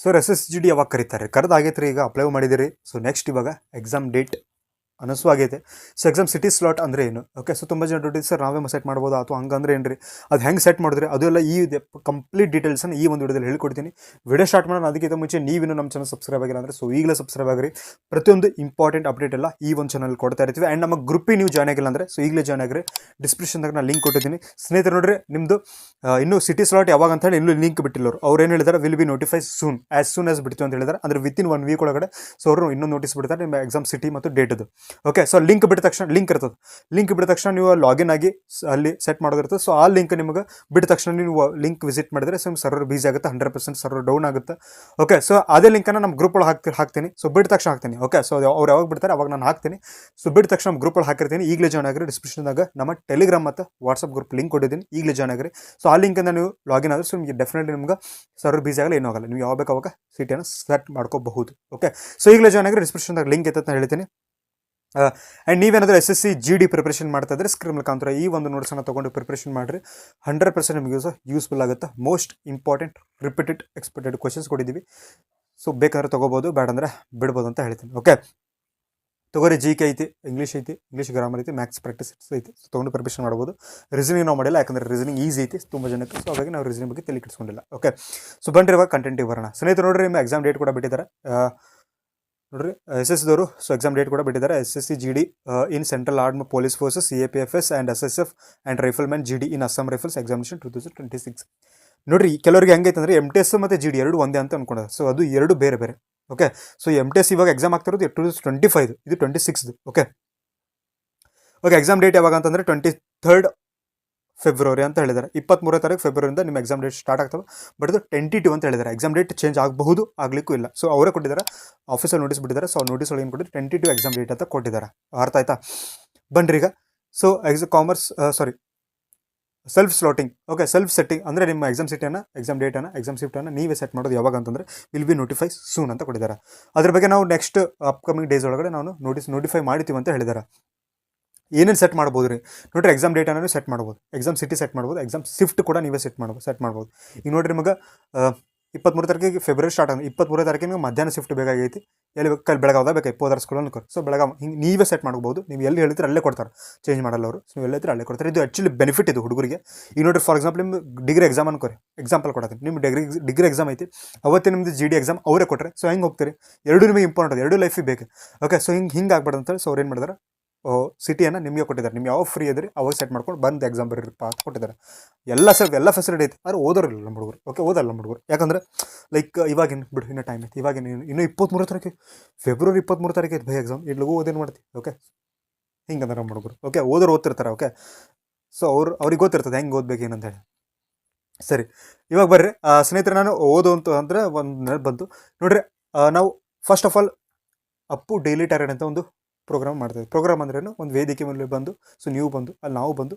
Sir S S G D ಯಾವಾಗ ಕರೀತಾರೆ. ಕರೆದಾಗೈತೆ ರೀ ಈಗ ಅಪ್ಲೈ ಮಾಡಿದಿರಿ. ಸೊ ನೆಕ್ಸ್ಟ್ ಇವಾಗ ಎಕ್ಸಾಮ್ ಡೇಟ್ ಅನಸು ಆಗೈತೆ. ಸೊ ಎಕ್ಸಾಮ್ ಸಿಟಿ ಸ್ಲಾಟ್ ಅಂದರೆ ಏನು? ಓಕೆ ಸೊ ತುಂಬ ಜನ ದುಡ್ಡು ಸರ್ ನಾವೇ ಸೆಟ್ ಮಾಡ್ಬೋದು? ಅಥವಾ ಹಂಗಂದ್ರೆ ಏನು ಅದು ಹೆಂಗೆ ಸೆಟ್ ಮಾಡಿದ್ರೆ? ಅದು ಎಲ್ಲ ಈ ಕಂಪ್ಲೀಟ್ ಡೀಟೇಲ್ಸನ್ನು ಈ ಒಂದು ವಿಡಿಯೋದಲ್ಲಿ ಹೇಳ್ಕೊಡ್ತೀನಿ. ವಿಡಿಯೋ ಸ್ಟಾರ್ಟ್ ಮಾಡೋಣ. ಅದಕ್ಕಿಂತ ಮುಂಚೆ ನೀವಿನ್ನೂ ನಮ್ಮ ಚಾನಲ್ ಸಬ್ಸ್ಕ್ರೈಬ್ ಆಗಿಲ್ಲ ಅಂದರೆ ಸೊ ಈಗಲೇ ಸಬ್ಸ್ಕ್ರೈಬ್ ಆಗಿರಿ. ಪ್ರತಿಯೊಂದು ಇಂಪಾರ್ಟೆಂಟ್ ಅಪ್ಡೇಟ್ ಎಲ್ಲ ಈ ಒಂದು ಚಾನಲ್ ಕೊಡ್ತಾ ಇರ್ತೀವಿ. ಆ್ಯಂಡ್ ನಮ್ಮ ಗ್ರೂಪಿಗೆ ನೀವು ಜಾಯ್ನ್ ಆಗಿಲ್ಲ ಅಂದರೆ ಸೊ ಈಗಲೇ ಜಾಯ್ನ್ ಆಗಿರಿ. ಡಿಸ್ಕ್ರಿಪ್ಷನ್ದಾಗ ನಾನು ಲಿಂಕ್ ಕೊಟ್ಟಿದ್ದೀನಿ. ಸ್ನೇಹಿತರು ನೋಡ್ರಿ ನಿಮ್ಮದು ಇನ್ನೂ ಸಿಟಿ ಸ್ಲಾಟ್ ಯಾವಾಗ ಅಂತ ಹೇಳಿ ಇನ್ನೂ ಲಿಂಕ್ ಬಿಟ್ಟಿಲ್ಲರು ಅವರು ಅವ್ರು ಏನು ಹೇಳಿದಾರೆ? Will be notify soon as soon as ಬಿಡ್ತೀವಿ ಅಂತ ಹೇಳಿದಾರೆ. ಅಂದರೆ ವಿತಿನ್ ಒನ್ ವೀಕ್ ಒಳಗಡೆ. ಸೊ ಅವರು ಇನ್ನೂ ನೋಟಿಸ್ ಬಿಡ್ತಾರೆ. ನಿಮ್ಮ ಎಕ್ಸಾಮ್ ಸಿಟಿ ಮತ್ತು ಡೇಟದು ಓಕೆ ಸೊ ಲಿಂಕ್ ಬಿಟ್ಟ ತಕ್ಷಣ ಲಿಂಕ್ ಇರ್ತದೆ. ಲಿಂಕ್ ಬಿಟ್ಟ ತಕ್ಷಣ ನೀವು ಲಾಗಿನ್ ಆಗಿ ಅಲ್ಲಿ ಸೆಟ್ ಮಾಡೋದಿರ್ತದೆ. ಸೊ ಆ ಲಿಂಕ್ ನಿಮಗೆ ಬಿಟ್ಟ ತಕ್ಷಣ ನೀವು ಲಿಂಕ್ ವಿಸಿಟ್ ಮಾಡಿದ್ರೆ ಸೊ ಸರ್ವರ್ ಬೀಸಿ ಆಗುತ್ತೆ ಹಂಡ್ರೆಡ್ ಪರ್ಸೆಂಟ್ ಸರ್ವರ್ ಡೌನ್ ಆಗುತ್ತೆ. ಓಕೆ ಸೊ ಅದೇ ಲಿಂಕನ್ನು ನಮ್ಮ ಗ್ರೂಪ್ ಒಳಗೆ ಹಾಕ್ತಿ, ಹಾಕ್ತೀನಿ. ಸೊ ಬಿಟ್ಟ ತಕ್ಷಣ ಹಾಕ್ತೀನಿ. ಓಕೆ ಸೊ ಅವ್ರು ಯಾವಾಗ ಬಿಡ್ತಾರೆ ಅವಾಗ ನಾನು ಹಾಕ್ತೀನಿ. ಸೊ ಬಿಟ್ಟ ತಕ್ಷಣ ನಮ್ಮ ಒಳಗೆ ಹಾಕಿರ್ತೀನಿ. ಈಗಲೇ ಜಾಯ್ನ್ ಆಗಿರಿ ಡಿಸ್ಕ್ರಿಪ್ಷನ್ದಾಗ ನಮ್ಮ ಟೆಲಿಗ್ರಾಮ್ ಮತ್ತು ವಾಟ್ಸಪ್ ಗ್ರೂಪ್ ಲಿಂಕ್ ಕೊಟ್ಟಿದ್ದೀನಿ. ಈಗಲೇ ಜಾಯ್ನ್ ಆಗಿರಿ. ಸೊ ಆ ಲಿಂಕಿಂದ ನೀವು ಲಾಗಿನ್ ಆದರೆ ಸೊ ನಿಮಗೆ ಡೆಫಿನೆಟ್ಲಿ ನಿಮ್ಗೆ ಸರ್ವರ್ ಬೀಸಿ ಆಗಲ್ಲ, ಏನೂ ಆಗಲ್ಲ. ನೀವು ಯಾವಾಗ ಬೇಕು ಅವಾಗ ಸೀಟಿಯನ್ನು ಸೆಟ್ ಮಾಡ್ಕೋಬಹುದು. ಓಕೆ ಸೊ ಈಗಲೇ ಜಾಯ್ನ್ ಆಗಿರಿ ಡಿಸ್ಕ್ರಿಪ್ಷನ್ದಾಗ ಲಿಂಕ್ ಅಂತ ಹೇಳ್ತೀನಿ. ಆ್ಯಂಡ್ ನೀವೇನಾದರೂ S S C G D preparation ಮಾಡ್ತಾ ಇದ್ರೆ ಸ್ಕ್ರೀನ್ ಮುಖಾಂತರ ಈ ಒಂದು ನೋಟ್ಸನ್ನು ತೊಗೊಂಡು ಪ್ರಿಪ್ರೇಷನ್ ಮಾಡಿರಿ. ಹಂಡ್ರೆಡ್ ಪರ್ಸೆಂಟ್ ನಿಮಗೆ ಯೂಸ್ ಯೂಸ್ಫುಲ್ ಆಗುತ್ತೆ. Most important repeated expected questions ಕೊಟ್ಟಿದ್ದೀವಿ. ಸೊ ಬೇಕಾದ್ರೆ ತೊಗೋಬೋದು ಬೇಡ ಅಂದರೆ ಬಿಡ್ಬೋದು ಅಂತ ಹೇಳ್ತೀನಿ. ಓಕೆ ತಗೋರಿ ಜಿ ಕೆ ಐತಿ ಇಂಗ್ಲೀಷ್ ಐತಿ ಇಂಗ್ಲೀಷ್ ಗ್ರಾಮರ್ ಐತಿ ಮ್ಯಾಥ್ಸ್ ಪ್ರಾಕ್ಟೀಸ್ ಐತಿ. ಸೊ ತೊಗೊಂಡು ಪ್ರಿಪ್ರೇಷನ್ ಮಾಡ್ಬೋದು. ರೀಸನಿಂಗ್ ನಾವು ಮಾಡಿಲ್ಲ, ಯಾಕಂದರೆ ರೀಸನಿಂಗ್ ಈಸಿ ಐತಿ. ತುಂಬ ಜನಕ್ಕೆ ಸೊ ಹಾಗಾಗಿ ನಾವು ರೀಸನಿಂಗ್ ಬಗ್ಗೆ ತಲೆ ಕೆಡಿಸ್ಕೊಂಡಿಲ್ಲ. ಓಕೆ ಸೊ ಬನ್ರಿ ಇವಾಗ ಕಂಟೆಂಟಿಗೆ ಬರೋಣ. ಸ್ನೇಹಿತರು ನೋಡ್ರಿ, ನಿಮ್ಮ ಎಕ್ಸಾಮ್ ಡೇಟ್ ಕೂಡ ಬಿಟ್ಟಿದ್ದಾರೆ. ನೋಡ್ರಿ ಎಸ್ ಎಸ್ ದವರು ಸೊ ಎಕ್ಸಾಮ್ ಡೇಟ್ ಕೂಡ ಬಿಟ್ಟಿದ್ದಾರೆ. S S C G D in central arm police forces C A P F S and S S F and riflemen G D in Assam rifles examination two thousand twenty six ನೋಡ್ರಿ ಕೆಲವರಿಗೆ ಹೆಂಗೈತೆ ಅಂದರೆ M T S ಮತ್ತು G D ಎರಡು ಒಂದೇ ಅಂತ ಅನ್ಕೊಂಡ. So ಅದು ಎರಡು ಬೇರೆ ಬೇರೆ okay so M T S ಇವಾಗ ಎಕ್ಸಾಮ್ ಆಗ್ತಿರೋದು ಟೂ ತೌಸಂಡ್ ಟ್ವೆಂಟಿ ಫೈವ್ ಇದು ಟ್ವೆಂಟಿ ಸಿಕ್ಸ್ದು ಓಕೆ ಓಕೆ ಎಕ್ಸಾಮ್ ಡೇಟ್ ಯಾವಾಗ ಅಂತಂದರೆ ಟ್ವೆಂಟಿ ಥರ್ಡ್ ಫೆಬ್ರವರಿ ಅಂತ ಹೇಳಿದ್ದಾರೆ. ಇಪ್ಪತ್ತ್ಮೂರನೇ ತಾರೀಕು ಫೆಬ್ರವರಿಯಿಂದ ನಿಮ್ಮ ಎಕ್ಸಾಮ್ ಡೇಟ್ ಸ್ಟಾರ್ಟ್ ಆಗ್ತವೆ. ಬಟ್ ಇದು ಟೆಂಟಿಟಿವ್ ಅಂತ ಹೇಳಿದ್ದಾರೆ. ಎಕ್ಸಾಮ್ ಡೇಟ್ ಚೇಂಜ್ ಆಗಬಹುದು, ಆಗಲಿಕ್ಕೂ ಇಲ್ಲ. ಸೊ ಅವರೇ ಕೊಟ್ಟಿದ್ದಾರೆ. ಆಫೀಸಲ್ಲಿ ನೋಟಿಸ್ ಬಿಟ್ಟಿದ್ದಾರೆ. ಸೊ ನೋಟಿಸ್ ಒಳಗೆ ಏನು ಕೊಟ್ಟಿದ್ದಾರೆ ಟ್ವೆಂಟಿ ಟು ಎಕ್ಸಾಮ್ ಡೇಟ್ ಅಂತ ಕೊಟ್ಟಿದ್ದಾರೆ. ಅರ್ಥ ಆಯ್ತಾ? ಬನ್ರಿ ಈಗ. So ex commerce sorry self slotting okay self setting ಅಂದರೆ ನಿಮ್ಮ ಎಕ್ಸಾಮ್ ಸಿಟಿಯನ್ನು ಎಕ್ಸಾಮ್ ಡೇಟನ್ನು ಎಕ್ಸಾಮ್ ಶಿಫ್ಟನ್ನು ನೀವೇ ಸೆಟ್ ಮಾಡೋದು ಯಾವಾಗ ಅಂತಂದರೆ ವಿಲ್ ಬಿ ನೋಟಿಫೈ ಸೂನ್ ಅಂತ ಕೊಟ್ಟಿದ್ದಾರೆ. ಅದ್ರ ಬಗ್ಗೆ ನಾವು ನೆಕ್ಸ್ಟ್ ಅಪ್ಕಮಿಂಗ್ ಡೇಸ್ ಒಳಗಡೆ ನಾವು ನೋಟಿಸ್ ನೋಟಿಫೈ ಮಾಡ್ತೀವಿ ಅಂತ ಹೇಳಿದ್ದಾರೆ. ಏನೇನು ಸೆಟ್ ಮಾಡ್ಬೋದು ರೀ? ನೋಡಿರಿ ಎಕ್ಸಾಮ್ ಡೇಟ್ ಅನ್ನೋದು ಸೆಟ್ ಮಾಡ್ಬೋದು. ಎಕ್ಸಾಮ್ ಸಿಟಿ ಸೆಟ್ ಮಾಡ್ಬೋದು. ಎಕ್ಸಾಮ್ ಶಿಫ್ಟ್ ಕೂಡ ನೀವೇ ಸೆಟ್ ಮಾಡ್ಬೋದು ಸೆಟ್ ಮಾಡ್ಬೋದು. ಈಗ ನೋಡಿರಿ ನಿಮಗೆ ಇಪ್ಪತ್ತ್ಮೂರು ತಾರೀಕಿಗೆ ಫೆಬ್ರವರಿ ಸ್ಟಾರ್ಟ್ ಆಗಿ ಇಪ್ಪತ್ತ್ಮೂರನೇ ತಾರೀಕಿಗೆ ನಿಮಗೆ ಮಧ್ಯಾಹ್ನ ಶಿಫ್ಟ್ ಬೇಕಾಗೈತಿ. ಎಲ್ಲಿ ಬೇಕು ಕಲ್ ಬೆಳಗಾವ್ದ ಬೇಕು ಇಪ್ಪೋದಾರ ಸ್ಕೂಲ್ ಅನ್ಕೋರು ಸೊ ಬೆಳಗಾವ್ ಹಿಂಗೆ ನೀವೇ ಸೆಟ್ ಮಾಡ್ಬೋದು. ನೀವು ಎಲ್ಲಿ ಹೇಳ್ತೀರ ಅಲ್ಲೇ ಕೊಡ್ತಾರೆ. ಚೇಂಜ್ ಮಾಡಲ್ಲ ಅವರು. ನೀವು ಎಲ್ಲ ಹೇಳ್ತೀರ ಅಲ್ಲೇ ಕೊಡ್ತಾರೆ. ಇದು ಆ್ಯಕ್ಚುಲಿ ಬೆನಿಫಿಟ್ ಇದು ಹುಡುಗರಿಗೆ. ಈಗ ನೋಡಿರಿ ಫಾರ್ ಎಕ್ಸಾಂಪಲ್ ನಿಮ್ಮ ಡಿಗ್ರಿ ಎಕ್ಸಾಮ್ ಅನ್ಕೋರಿ ಎಕ್ಸಾಂಪಲ್ ಕೊಡೋದು ನಿಮ್ಮ ಡಿಗ್ರಿ ಡಿಗ್ರಿ ಎಕ್ಸಾಮ್ ಐತಿ. ಅವತ್ತೇ ನಿಮ್ಮದು ಜಿ ಡಿ ಎಕ್ಸಾಮ್ ಅವರೇ ಕೊಟ್ಟರೆ ಸೊ ಹೆಂಗೆ ಹೋಗ್ತೀರಿ? ಎರಡು ನಿಮಗೆ ಇಂಪಾರ್ಟೆಂಟ್ ಎರಡು ಲೈಫಿಗೆ ಬೇಕು. ಓಕೆ ಸೊ ಹಿಂಗೆ ಹಿಂಗೆ ಆಗ್ಬಾರ್ದು ಅಂತೇಳಿ ಸೊ ಅವ್ರು ಏನು ಮಾಡಿದಾರೆ ಸಿಟಿಯನ್ನು ನಿಮಗೆ ಕೊಟ್ಟಿದ್ದಾರೆ. ನಿಮ್ಗೆ ಯಾವಾಗ ಫ್ರೀ ಇದ್ರಿ ಅವಾಗ ಸೆಟ್ ಮಾಡ್ಕೊಂಡು ಬಂದು ಎಕ್ಸಾಮ್ ಬರೀರಪ್ಪ ಅಂತ ಕೊಟ್ಟಿದ್ದಾರೆ. ಎಲ್ಲ ಸರ್ ಎಲ್ಲ ಫೆಸಿಲಿಟಿ ಐತೆ. ಆದರೆ ಓದೋರಿಲ್ಲ ನಮ್ಮ ಹುಡುಗರು. ಓಕೆ ಓದಲ್ಲ ನಮ್ಮ ಹುಡುಗರು. ಯಾಕಂದ್ರೆ ಲೈಕ್ ಇವಾಗಿನ ಬಿಡು, ಇನ್ನೂ ಟೈಮ್ ಐತೆ. ಇವಾಗಿನ ಇನ್ನು- ಇಪ್ಪತ್ತ್ಮೂರು ತಾರೀಕು ಫೆಬ್ರವರಿ ಇಪ್ಪತ್ತ್ಮೂರು ತಾರೀಕು ಐತೆ. ಭಯ ಎಕ್ಸಾಮ್ ಇಲ್ಲಿಗೂ ಓದೇನು ಮಾಡ್ತೀವಿ ಓಕೆ ಹಿಂಗಂದ್ರೆ ನಮ್ಮ ಹುಡುಗರು. ಓಕೆ ಓದೋರು ಓದ್ತಿರ್ತಾರೆ. ಓಕೆ ಸೊ ಅವ್ರು, ಅವ್ರಿಗೆ ಗೊತ್ತಿರ್ತದೆ ಹೆಂಗೆ ಓದ್ಬೇಕು ಏನಂತ ಹೇಳಿ. ಸರಿ. ಇವಾಗ ಬರ್ರಿ. ಸ್ನೇಹಿತರೆ, ನಾನು ಓದು ಅಂತ ಅಂದರೆ ಒಂದು ಬಂತು. ನೋಡ್ರಿ ನಾವು first of all Appu daily target ಅಂತ ಒಂದು ಪ್ರೋಗ್ರಾಮ್ ಮಾಡ್ತೀವಿ ಪ್ರೋಗ್ರಾಮ್ ಅಂದ್ರೇನು ಒಂದು ವೇದಿಕೆ ಮೇಲೆ ಬಂದು ಸೊ ನೀವು ಬಂದು, ಅಲ್ಲಿ ನಾವು ಬಂದು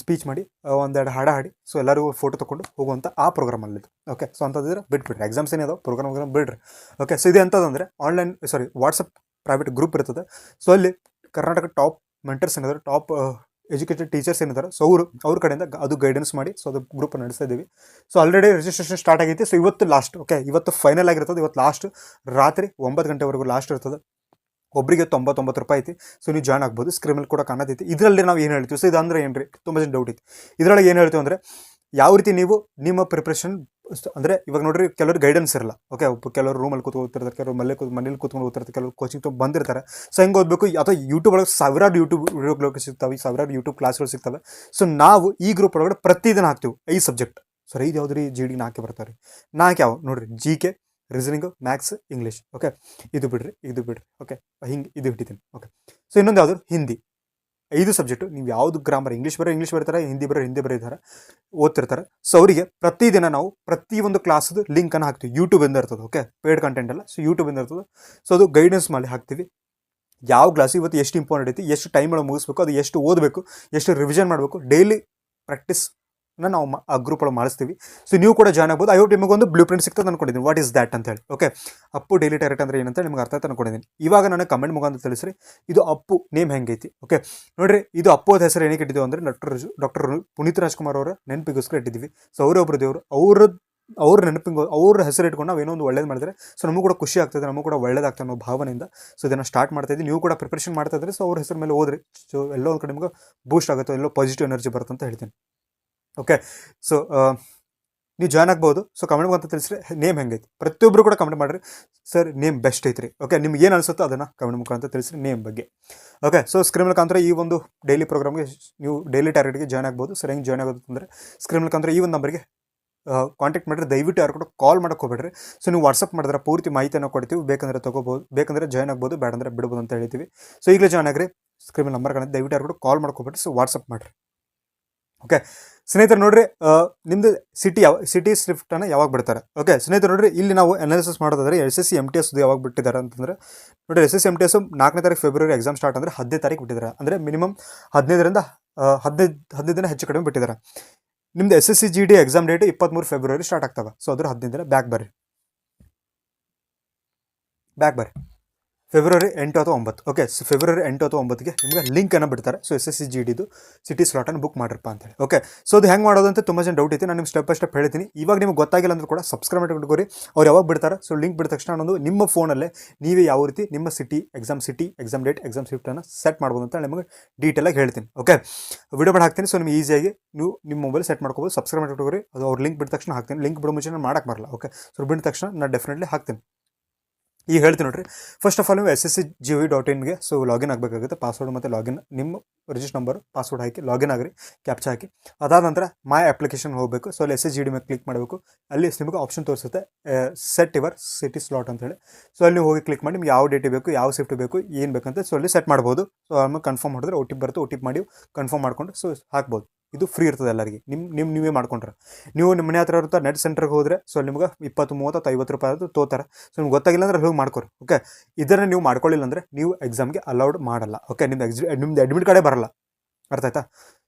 ಸ್ಪೀಚ್ ಮಾಡಿ ಒಂದೆರಡು ಹಾಡ ಹಾಡಿ ಸೊ ಎಲ್ಲರಿಗೂ ಫೋಟೋ ತೊಗೊಂಡು ಹೋಗುವಂಥ ಆ ಪ್ರೋಗ್ರಾಮಲ್ಲಿದ್ದು ಓಕೆ ಸೊ ಅಂತಂದ್ರೆ ಬಿಟ್ಬಿಡ್ರಿ. ಎಕ್ಸಾಮ್ಸ್ ಏನಿದಾವೆ ಪ್ರೋಗ್ರಾಮ್ ಪ್ರೋಗ್ರಾಮ್ ಬಿಡ್ರಿ. ಓಕೆ ಸೊ ಇದು ಎಂಥದಂದರೆ online sorry WhatsApp private group ಇರ್ತದೆ. ಸೊ ಅಲ್ಲಿ ಕರ್ನಾಟಕ ಟಾಪ್ ಮೆಂಟರ್ಸ್ ಏನಿದ್ದಾರೆ ಟಾಪ್ ಎಜುಕೇಟೆಡ್ ಟೀಚರ್ಸ್ ಏನಿದ್ದಾರೆ ಸೊ ಅವರು, ಅವ್ರ ಕಡೆಯಿಂದ ಅದು ಗೈಡೆನ್ಸ್ ಮಾಡಿ ಸೊ ಅದು ಗ್ರೂಪ್ ನಡೆಸ್ತಾ ಇದ್ದೀವಿ. ಸೊ ಆಲ್ರೆಡಿ ರಿಜಿಸ್ಟ್ರೇಷನ್ ಸ್ಟಾರ್ಟ್ ಆಗೈತಿ. ಸೊ ಇವತ್ತು ಲಾಸ್ಟ್ ಓಕೆ ಇವತ್ತು ಫೈನಲ್ ಆಗಿರ್ತದೆ. ಇವತ್ತು ಲಾಸ್ಟ್ ರಾತ್ರಿ ಒಂಬತ್ತು ಗಂಟೆವರೆಗೂ ಲಾಸ್ಟ್ ಇರ್ತದೆ. ಒಬ್ಬರಿಗೆ ತೊಂಬತ್ತೊಂಬತ್ತು ರೂಪಾಯಿ ಐತಿ. ಸೊ ನೀವು ಜಾಯ್ನ್ ಆಗ್ಬೋದು. ಸ್ಕ್ರೀಮಲ್ಲಿ ಕೂಡ ಕಾಣತೈತಿ. ಇದರಲ್ಲಿ ನಾವು ಏನು ಹೇಳ್ತೀವಿ? ಸೊ ಇದು ಅಂದ್ರೆ ಏನು ರೀ ತುಂಬ ಜನ ಡೌಟ್ ಐತಿ. ಇದರೊಳಗೆ ಏನು ಹೇಳ್ತೀವಿ ಅಂದರೆ, ಯಾವ ರೀತಿ ನೀವು ನಿಮ್ಮ ಪ್ರಿಪ್ರೇಷನ್ ಅಂದರೆ ಇವಾಗ ನೋಡಿರಿ ಕೆಲವರು ಗೈಡೆನ್ಸ್ ಇರಲ್ಲ. ಓಕೆ ಕೆಲವರು ರೂಮಲ್ಲಿ ಕೂತ್ಕೊಂಡು ಓದ್ತಿರ್ತಾರೆ, ಕೆಲವರು ಮನೆ ಕೂತ್, ಮನೇಲಿ ಕೂತ್ಕೊಂಡು ಓದ್ತಿರ್ತಾರೆ, ಕೆಲವರು ಕೋಚಿಂಗ್ ತೊಗೊಂಡು ಬಂದಿರ್ತಾರೆ. ಸೊ ಹೆಂಗೆ ಓದಬೇಕು? ಅಥವಾ ಯೂಟ್ಯೂಬ್ ಒಳಗೆ ಸಾವಿರಾರು ಯೂಟ್ಯೂಬ್ ವಿಡಿಯೋಗಳು ಸಿಗ್ತವೆ, ಸಾವಿರಾರು ಯೂಟ್ಯೂಬ್ ಕ್ಲಾಸ್ಗಳು ಸಿಗ್ತವೆ. ಸೊ ನಾವು ಈ ಗ್ರೂಪ್ ಒಳಗಡೆ ಪ್ರತಿದಿನ ಹಾಕ್ತೀವಿ ಐದು ಸಬ್ಜೆಕ್ಟ್ ಸರ್ ಇದು ಯಾವ್ದು ರೀ ಜಿ ಡಿ ನಾಲ್ಕೆ ಬರ್ತಾರೆ ನಾಲ್ಕು ಯಾವ? ನೋಡಿರಿ G K reasoning maths English okay ಇದು ಬಿಡ್ರಿ ಇದು ಬಿಡ್ರಿ. ಓಕೆ ಹಿಂಗೆ ಇದು ಇಟ್ಟಿದ್ದೀನಿ. ಓಕೆ ಸೊ ಇನ್ನೊಂದು ಯಾವುದು? ಹಿಂದಿ. ಐದು ಸಬ್ಜೆಕ್ಟು ನೀವು ಯಾವುದು ಗ್ರಾಮರ್ ಇಂಗ್ಲೀಷ್ ಬರೋ ಇಂಗ್ಲೀಷ್ ಬರ್ತಾರೆ, ಹಿಂದಿ ಬರೋ ಹಿಂದಿ ಬರೀತಾರೆ ಓದ್ತಿರ್ತಾರೆ. ಸೊ ಅವರಿಗೆ ಪ್ರತಿದಿನ ನಾವು ಪ್ರತಿಯೊಂದು ಕ್ಲಾಸದು ಲಿಂಕನ್ನು ಹಾಕ್ತೀವಿ. ಯೂಟ್ಯೂಬಿಂದ ಇರ್ತದೆ ಓಕೆ ಪೇಡ್ ಕಂಟೆಂಟ್ ಅಲ್ಲ ಸೊ ಯೂಟ್ಯೂಬಿಂದ ಇರ್ತದೆ. ಸೊ ಅದು ಗೈಡೆನ್ಸ್ ಮಾಡಿ ಹಾಕ್ತೀವಿ. ಯಾವ ಕ್ಲಾಸ್ ಇವತ್ತು ಎಷ್ಟು ಇಂಪಾರ್ಟೆಂಟ್ ಐತಿ, ಎಷ್ಟು ಟೈಮ್ ಒಳಗೆ ಮುಗಿಸ್ಬೇಕು, ಅದು ಎಷ್ಟು ಓದಬೇಕು, ಎಷ್ಟು ರಿವಿಷನ್ ಮಾಡಬೇಕು ಡೈಲಿ ಪ್ರಾಕ್ಟೀಸ್ ನಾವು ಆ ಗ್ರೂಪ್ ಮಾಡಿಸ್ತೀವಿ. ಸೊ ನೀವು ಕೂಡ ಜಾಯ್ನ್ ಆಗ್ಬೋದು. ಐ ನಿಮಗೆ ಒಂದು ಬ್ಲೂ ಪ್ರಿಂಟ್ ಸಿಗ್ತದೆ ಅನ್ಕೊಂಡಿದ್ದೀನಿ ವಾಟ್ ಇಸ್ ದ್ಯಾಟ್ ಅಂತ ಹೇಳಿ. ಓಕೆ ಅಪ್ಪು ಡೈಲಿ ಟೈರೆಟ್ ಅಂದ್ರೆ ಏನಂತ ನಿಮ್ಗೆ ಅರ್ಥ ಆಯ್ತು ಅನ್ಕೊಂಡಿದ್ದೀನಿ ಇವಾಗ ನನಗೆ ಕಮೆಂಟ್ ಮುಖಾಂತರ ತಿಳಿಸ್ರಿ. ಇದು ಅಪ್ಪು ನೇಮ್ ಹೆಂಗೈತಿ? ಓಕೆ ನೋಡ್ರಿ, ಇದು ಅಪ್ಪೋದ ಹೆಸರು ಏನಕ್ಕೆ ಇಟ್ಟಿದ್ದೀವಿ ಅಂದರೆ ಡಾಕ್ಟರ್ ಡಾಕ್ಟರ್ ಪುನೀತ್ ರಾಜ್ಕುಮಾರ್ ಅವರ ನೆನಪಿಗೋಸ್ಕರ ಇಟ್ಟಿದ್ದೀವಿ. ಸೊ ಅವರೊಬ್ಬರು ದೇವರು. ಅವ್ರ ಅವ್ರ ನೆನಪಿಗೆ, ಅವ್ರ ಹೆಸರು ಇಟ್ಕೊಂಡು ನಾವು ಏನೋ ಒಂದು ಒಳ್ಳೇದು ಮಾಡಿದ್ರೆ ಸೊ ನಮಗೂ ಕೂಡ ಖುಷಿ ಆಗ್ತದೆ, ನಮಗೂ ಕೂಡ ಒಳ್ಳೇದಾಗ್ತದೆ ಅನ್ನೋ ಭಾವನೆಯಿಂದ. ಸೊ ಇದನ್ನು ಸ್ಟಾರ್ಟ್ ಮಾಡ್ತಾ ಇದ್ದೀವಿ ನೀವು ಕೂಡ ಪ್ರಿಪ್ರೇಷನ್ ಮಾಡ್ತಾ ಇದ್ರೆ ಸೊ ಅವ್ರ ಹೆಸರು ಮೇಲೆ ಓದ್ರಿ. ಸೊ ಎಲ್ಲೋ ಒಂದು ಕಡೆ ನಿಮ್ಗೆ ಬೂಸ್ಟ್ ಆಗುತ್ತೆ, ಎಲ್ಲೋ ಪಾಸಿಟಿವ್ ಎನರ್ಜಿ ಬರುತ್ತೆ ಅಂತ ಹೇಳ್ತೀನಿ. ಓಕೆ ಸೊ ನೀವು ಜಾಯ್ನ್ ಆಗ್ಬೋದು. ಸೊ ಕಮೆಂಟ್ ಅಂತ ತಿಳಿಸ್ರಿ ನೇಮ್ ಹೆಂಗೈತಿ? ಪ್ರತಿಯೊಬ್ಬರು ಕೂಡ ಕಮೆಂಟ್ ಮಾಡಿರಿ. ಸರ್ ನೇಮ್ ಬೆಸ್ಟ್ ಐತ್ರಿ. ಓಕೆ ನಿಮ್ಗೆ ಏನು ಅನಿಸುತ್ತೋ ಅದನ್ನು ಕಮೆಂಟ್ ಮುಖಾಂತರ ತಿಳಿಸ್ರಿ ನೇಮ್ ಬಗ್ಗೆ. ಓಕೆ ಸೊ ಸ್ಕ್ರೀನ್ ಮುಖಾಂತರ ಈ ಒಂದು ಡೈಲಿ ಪ್ರೋಗ್ರಾಮ್ಗೆ ನೀವು ಡೈಲಿ ಟಾರ್ಗೆಟ್ಗೆ ಜಾಯ್ನ್ ಆಗ್ಬೋದು. ಸರ್ ಹೆಂಗೆ ಜಾಯ್ನ್ ಆಗೋದು ಅಂದರೆ ಸ್ಕ್ರೀನ್ ಮುಖಾಂತರ ಈ ಒಂದು ನಂಬರ್ಗೆ ಕಾಂಟ್ಯಾಕ್ಟ್ ಮಾಡಿದ್ರೆ ದಯವಿಟ್ಟು ಯಾರು ಕೂಡ ಕಾಲ್ ಮಾಡೋಕೆ ಹೋಗ್ಬೇಡ್ರಿ. ಸೊ ನೀವು ವಾಟ್ಸಪ್ ಮಾಡಿದ್ರೆ ಪೂರ್ತಿ ಮಾಹಿತಿಯನ್ನು ಕೊಡ್ತೀವಿ. ಬೇಕಂದರೆ ತೊಗೋಬೋದು, ಬೇಕಂದರೆ ಜಾಯ್ನ್ ಆಗ್ಬೋದು, ಬೇಡಂದ್ರೆ ಬಿಡ್ಬೋದು ಅಂತ ಹೇಳ್ತೀವಿ ಸೊ ಈಗಲೇ ಜಾಯ್ನ್ ಆಗ್ರಿ. ಸ್ಕ್ರೀನ್ ನಂಬರ್ ದಯವಿಟ್ಟು ಯಾರು ಕೂಡ ಕಾಲ್ ಮಾಡ್ಕೊಬೇಡ್ರಿ ಸೊ ವಾಟ್ಸಪ್ ಮಾಡಿರಿ. ಓಕೆ ಸ್ನೇಹಿತರು ನೋಡ್ರಿ ನಿಮ್ದು ಸಿಟಿ ಯಾವ ಸಿಟಿ ಸ್ವಿಫ್ಟನ್ನು ಯಾವಾಗ ಬಿಡ್ತಾರೆ? ಓಕೆ ಸ್ನೇಹಿತರು ನೋಡ್ರಿ, ಇಲ್ಲಿ ನಾವು ಅನಾಲಿಸಿಸ್ ಮಾಡೋದಾದ್ರೆ S S C M T S ಯಾವಾಗ ಬಿಟ್ಟಿದ್ದಾರೆ ಅಂತಂದ್ರೆ, ನೋಡ್ರಿ S S M T S ನಾಲ್ಕನೇ ತಾರೀಕು ಫೆಬ್ರವರಿ ಎಕ್ಸಾಮ್ ಸ್ಟಾರ್ಟ್ ಅಂದ್ರೆ ಹದಿನೈದು ತಾರೀಕು ಬಿಟ್ಟಿದ್ದಾರೆ. ಅಂದರೆ ಮಿನಿಮಮ್ ಹದಿನೈದರಿಂದ ಹದಿನೈದು ಹದಿನೈದು ದಿನ ಹೆಚ್ಚು ಕಡಿಮೆ ಬಿಟ್ಟಿದ್ದಾರೆ. ನಿಮ್ದು S S C G D exam date ಇಪ್ಪತ್ತ್ಮೂರು ಫೆಬ್ರವರಿ ಸ್ಟಾರ್ಟ್ ಆಗ್ತವೆ. ಸೊ ಅದ್ರ ಹದಿನೈದು ದಿನ ಬ್ಯಾಕ್ ಬರ್ರಿ. ಬ್ಯಾಕ್ ಬರ್ರಿ. ಫೆಬ್ರವರಿ ಎಂಟು ಅಥವಾ ಒಂಬತ್ತು. ಓಕೆ ಸೊ ಫೆಬ್ರವರಿ ಎಂಟು ಅಥವಾ ಒಂಬತ್ತಿಗೆ ನಿಮಗೆ ಲಿಂಕನ್ನು ಬಿಡ್ತಾರೆ. So S S C G ಡಿದು city ಸ್ಲಾಟನ್ನು ಬುಕ್ ಮಾಡಿರಪ್ಪ ಅಂತೇಳಿ. ಓಕೆ ಸೊ ಅದು ಹೆಂಗೆ ಮಾಡೋದು ಅಂತ ತುಂಬ ಜನ ಡೌಟ್ ಐತೆ. ನಾನು ನಿಮ್ಮ ಸ್ಟೆಪ್ ಬೈ ಸ್ಟೆಪ್ ಹೇಳ್ತೀನಿ. ಇವಾಗ ನಿಮ್ಗೆ ಗೊತ್ತಾಗಿಲ್ಲ ಅಂದ್ರೂ ಕೂಡ ಸಬ್ಸ್ಕ್ರೈಬ್ ಮಾಡ್ಕೊಂಡ್ಕೋರಿ ಅವ್ರು ಯಾವಾಗ ಬಿಡ್ತಾರೆ ಸೊ ಲಿಂಕ್ ಬಿಡ್ತ ತಕ್ಷಣ ಒಂದು ನಿಮ್ಮ ಫೋನಲ್ಲೇ ನೀವೇ ಯಾವ ರೀತಿ ನಿಮ್ಮ city exam city exam date exam ಶಿಫ್ಟನ್ನು set ಮಾಡ್ಬೋದು ಅಂತ ನಿಮಗೆ ಡೀಟೇಲಾಗಿ ಹೇಳ್ತೀನಿ. ಓಕೆ ವಿಡಿಯೋ ಮಾಡಿ ಹಾಕ್ತೀನಿ. ಸೊ ನಿಮ್ಗೆ ಈಸಿಯಾಗಿ ನೀವು ನಿಮ್ಮ ಮೊಬೈಲ್ ಸೆಟ್ ಮಾಡ್ಕೋಬೋದು. ಸಬ್ಸ್ಕ್ರೈಬ್ ಮಾಡ್ಕೊಂಡ್ಕೋರಿ ಅದು ಅವ್ರು ಲಿಂಕ್ ಬಿಟ್ಟ ತಕ್ಷಣ ಹಾಕ್ತೀನಿ. ಲಿಂಕ್ ಬಿಡೋ ಮುಂಚೆ ನಾನು ಮಾಡೋಕ್ಕೆ ಬರಲ್ಲ. ಓಕೆ ಸೊ ಬಿಟ್ಟ ತಕ್ಷಣ ನಾನು ಡೆಫಿನೆಟ್ಲಿ ಹಾಕ್ತೀನಿ. ಈಗ ಹೇಳ್ತೀನಿ ನೋಡ್ರಿ. ಫಸ್ಟ್ ಆಫ್ ಆಲ್ ನೀವು S S C G V dot ಇನ್ಗೆ so login ಆಗಬೇಕಾಗುತ್ತೆ. ಪಾಸ್ವರ್ಡ್ ಮತ್ತು ಲಾಗಿನ್ ನಿಮ್ಮ ರಿಜಿಸ್ಟರ್ ನಂಬರ್ ಪಾಸ್ವರ್ಡ್ ಹಾಕಿ ಲಾಗಿನ್ ಆಗಿರಿ ಕ್ಯಾಪ್ಚಾ ಹಾಕಿ. ಅದಾದ ನಂತರ ಮೈ ಅಪ್ಲಿಕೇಶನ್ ಹೋಗಬೇಕು. ಸೊ ಅಲ್ಲಿ ಎಸ್ ಎಸ್ ಜಿ ಡಿ ಮೇಲೆ ಕ್ಲಿಕ್ ಮಾಡಬೇಕು. ಅಲ್ಲಿ ನಿಮಗೆ ಆಪ್ಷನ್ ತೋರಿಸುತ್ತೆ ಸೆಟ್ ಇವರ್ ಸಿಟಿ ಸ್ಲಾಟ್ ಅಂತೇಳಿ ಸೊ ಅಲ್ಲಿ ಹೋಗಿ ಕ್ಲಿಕ್ ಮಾಡಿ ನಿಮ್ಗೆ ಯಾವ ಡೇಟ್ ಬೇಕು, ಯಾವ ಶಿಫ್ಟ್ ಬೇಕು, ಏನು ಬೇಕಂತ ಸೊ ಅಲ್ಲಿ ಸೆಟ್ ಮಾಡ್ಬೋದು. ಸೊ ಆಮೇಲೆ ಕನ್ಫರ್ಮ್ ಮಾಡಿದ್ರೆ ಒ ಟಿ ಬರುತ್ತೆ. ಒ ಟಿ ಮಾಡಿ ಕನ್ಫರ್ಮ್ ಮಾಡ್ಕೊಂಡು ಸೊ ಹಾಕ್ಬೋದು. ಇದು ಫ್ರೀ ಇರ್ತದೆ ಎಲ್ಲರಿಗೆ. ನಿಮ್ಮ ನಿಮ್ಮ ನೀವೇ ಮಾಡ್ಕೊಂಡ್ರೆ. ನೀವು ನಿಮ್ಮ ಮನೆ ಹತ್ರ ಇರುತ್ತೆ ನೆಟ್ ಸೆಂಟ್ರಿಗೆ ಹೋದರೆ ಸೊ ನಿಮ್ಗೆ ಇಪ್ಪತ್ತು, ಮೂವತ್ತು ಐವತ್ತು ರೂಪಾಯಿ ಅದು ತೋತಾರೆ. ಸೊ ನಿಮ್ಗೆ ಗೊತ್ತಾಗಿಲ್ಲ ಅಂದರೆ ಹೋಗಿ ಮಾಡ್ಕೊರಿ ಓಕೆ ಇದನ್ನು ನೀವು ಮಾಡ್ಕೊಳ್ಳಿಲ್ಲ ಅಂದರೆ ನೀವು ಎಕ್ಸಾಮ್ಗೆ ಅಲೌಡ್ ಮಾಡಲ್ಲ ಓಕೆ ನಿಮ್ದು ಎಕ್ಸ್ ನಿಮ್ದು ಅಡ್ಮಿಟ್ ಕಾರ್ಡೇ ಬರಲ್ಲ. ಅರ್ಥ ಆಯ್ತಾ?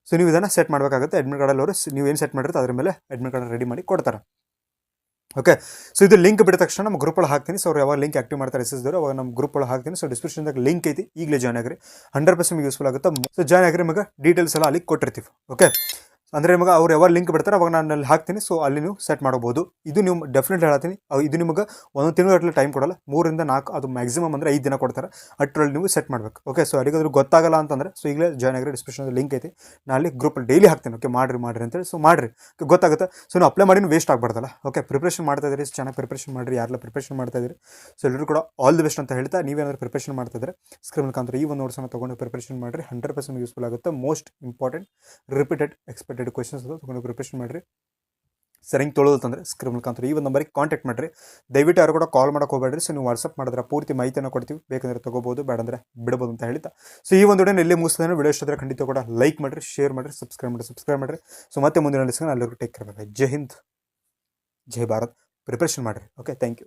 ಸೊ ನೀವು ಇದನ್ನು ಸೆಟ್ ಮಾಡಬೇಕಾಗುತ್ತೆ ಅಡ್ಮಿಟ್ ಕಾರ್ಡಲ್ಲಿ ಅವರು ನೀವು ಏನು ಸೆಟ್ ಮಾಡಿರುತ್ತೆ, ಅದ್ರ ಮೇಲೆ ಅಡ್ಮಿಟ್ ಕಾರ್ಡ್ ರೆಡಿ ಮಾಡಿ ಕೊಡ್ತಾರೆ. ಓಕೆ ಸೊ ಇದು ಲಿಂಕ್ ಬಿಟ್ಟ ತಕ್ಷಣ ನಮ್ಮ ಗ್ರೂಪ್ ಒಳಗೆ ಹಾಕ್ತೀನಿ. ಸೊ ಅವ್ರು ಯಾವಾಗ ಲಿಂಕ್ ಆಕ್ಟಿವ್ ಮಾಡ್ತಾರೆ ಎಸ್ ಅವಾಗ ನಮ್ಮ ಗ್ರೂಪ್ ಒಳಗೆ ಹಾಕ್ತೀನಿ. ಸೊ ಡಿಸ್ಕ್ರಿಪ್ಷನ್ದಾಗ ಲಿಂಕ್ ಐತಿ, ಈಗಲೇ ಜಾಯ್ನ್ ಆಗಿರಿ. ಹಂಡ್ರೆಡ್ ಪರ್ಸೆಂಟ್ ಯೂಸ್ಫುಲ್ ಆಗುತ್ತೆ? ಸೊ ಜಾಯ್ನ್ ಆಗಿರಿ ನಿಮಗೆ ಡೀಟೇಲ್ಸ್ ಎಲ್ಲ ಅಲ್ಲಿ ಕೊಟ್ಟಿರ್ತೀವಿ. ಓಕೆ ಅಂದರೆ ನಿಮಗೆ ಅವ್ರು ಯಾವಾಗ ಲಿಂಕ್ ಬಿಡ್ತಾರೆ ಅವಾಗ ನಾನು ಅಲ್ಲಿ ಹಾಕ್ತೀನಿ. ಸೊ ಅಲ್ಲಿ ನೀವು ಸೆಟ್ ಮಾಡ್ಬೋದು ಇದು ನೀವು ಡೆಫಿನೆಟ್ ಹೇಳ್ತೀನಿ ಇದು ನಿಮಗೆ ಒಂದು ತಿಂಗಳು ಅಟ್ಲ ಟೈಮ್ ಕೊಡಲ್ಲ. ಮೂರಿಂದ ನಾಲ್ಕು, ಅದು ಮ್ಯಾಕ್ಸಿಮಮ್ ಅಂದರೆ ಐದು ದಿನ ಕೊಡ್ತಾರೆ. ಅಟ್ರಲ್ಲಿ ನೀವು ಸೆಟ್ ಮಾಡಬೇಕು. ಓಕೆ ಸೊ ಯಾರಿಗಾದ್ರೂ ಗೊತ್ತಾಗಲ್ಲ ಅಂತಂದರೆ ಸೊ ಈಗಲೇ ಜಾಯ್ನ್ ಆಗಿರೋ ಡಿಸ್ಕ್ರಿಪ್ಷನ್ ಲಿಂಕ್ ಐತಿ. ನಾನು ಅಲ್ಲಿ ಗ್ರೂಪಲ್ಲಿ ಡೈಲಿ ಹಾಕ್ತೀನಿ. ಓಕೆ ಮಾಡಿರಿ ಮಾಡಿರಿ ಅಂತೇಳಿ. ಸೊ ಮಾಡಿರಿ. ಗೊತ್ತಾಗುತ್ತೆ. ಸೊ ನೀವು ಅಪ್ಲೈ ಮಾಡಿ ವೇಸ್ಟ್ ಆಗಬಾರ್ದಲ್ಲ. ಓಕೆ ಪ್ರಿಪ್ರೇಷನ್ ಮಾಡ್ತಾ ಇದ್ದೀರಿ. ಚೆನ್ನಾಗಿ ಪ್ರಿಪ್ರೇಷನ್ ಮಾಡಿರಿ. ಯಾರೆಲ್ಲ ಪ್ರಿಪ್ರೇಷನ್ ಮಾಡ್ತಾ ಇದ್ದೀರಿ? ಸೊ ಎಲ್ಲರೂ ಕೂಡ ಆಲ್ ದಿ ಬೆಸ್ಟ್ ಅಂತ ಹೇಳ್ತಾ, ನೀವೇನಾದ್ರೂ ಪ್ರಿಪ್ರೇಷನ್ ಮಾಡ್ತಾ ಸ್ಕ್ರೀನ್ ಮುಖಾಂತರ ಈ ಒಂದು ನೋಟ್ಸನ್ನು ತೊಗೊಂಡು ಪ್ರಿಪ್ರೇಷನ್ ಮಾಡಿರಿ. ಹಂಡ್ರೆಡ್ ಪರ್ಸೆಂಟ್ ಯೂಸ್ಫುಲ್ ಆಗುತ್ತೆ. Most important repeated expected questions ಅದು ತೊಗೊಂಡು ಪ್ರಿಪ್ರೇಷನ್ ಮಾಡಿರಿ. ಸರ್ ಹಿಂಗೆ ತೊಳೋದಂತಂದ್ರೆ ಸ್ಕ್ರೀನ್ ಮುಖಾಂತರ ಈ ಒಂದು ನಂಬರಿಗೆ ಕಾಂಟ್ಯಾಕ್ಟ್ ಮಾಡಿರಿ. ದಯವಿಟ್ಟು ಯಾರು ಕೂಡ ಕಾಲ್ ಮಾಡೋಕೆ ಹೋಗಬೇಡ್ರಿ. ಸೊ ನೀವು ವಾಟ್ಸಪ್ ಮಾಡಿದ್ರೆ ಪೂರ್ತಿ ಮಾಹಿತಿಯನ್ನು ಕೊಡ್ತೀವಿ. ಬೇಕಂದ್ರೆ ತಗೋಬೋದು, ಬೇಡಂದ್ರೆ ಬಿಡ್ಬೋದು ಅಂತ ಹೇಳ್ತಾ ಸೊ ಈ ಒಂದು ವಿಡಿಯೋ ಎಲ್ಲಿ ಮುಗಿಸ್ತೇನೆ. ವಿಡಿಯೋ ಇಷ್ಟ ಖಂಡಿತ ಕೂಡ ಲೈಕ್ ಮಾಡಿರಿ ಶೇರ್ ಮಾಡಿರಿ ಸಬ್ಸ್ಕ್ರೈಬ್ ಮಾಡಿ ಸಬ್ಸ್ಕ್ರೈಬ್ ಮಾಡಿರಿ. ಸೊ ಮತ್ತೆ ಮುಂದಿನ ಸಿಗೋಣ. ಎಲ್ಲರಿಗೂ ಟೇಕ್ ಕೇರ್ ಜೈ ಹಿಂದ್, ಜೈ ಭಾರತ್. ಪ್ರಿಪ್ರೇಷನ್ ಮಾಡಿರಿ. Okay thank you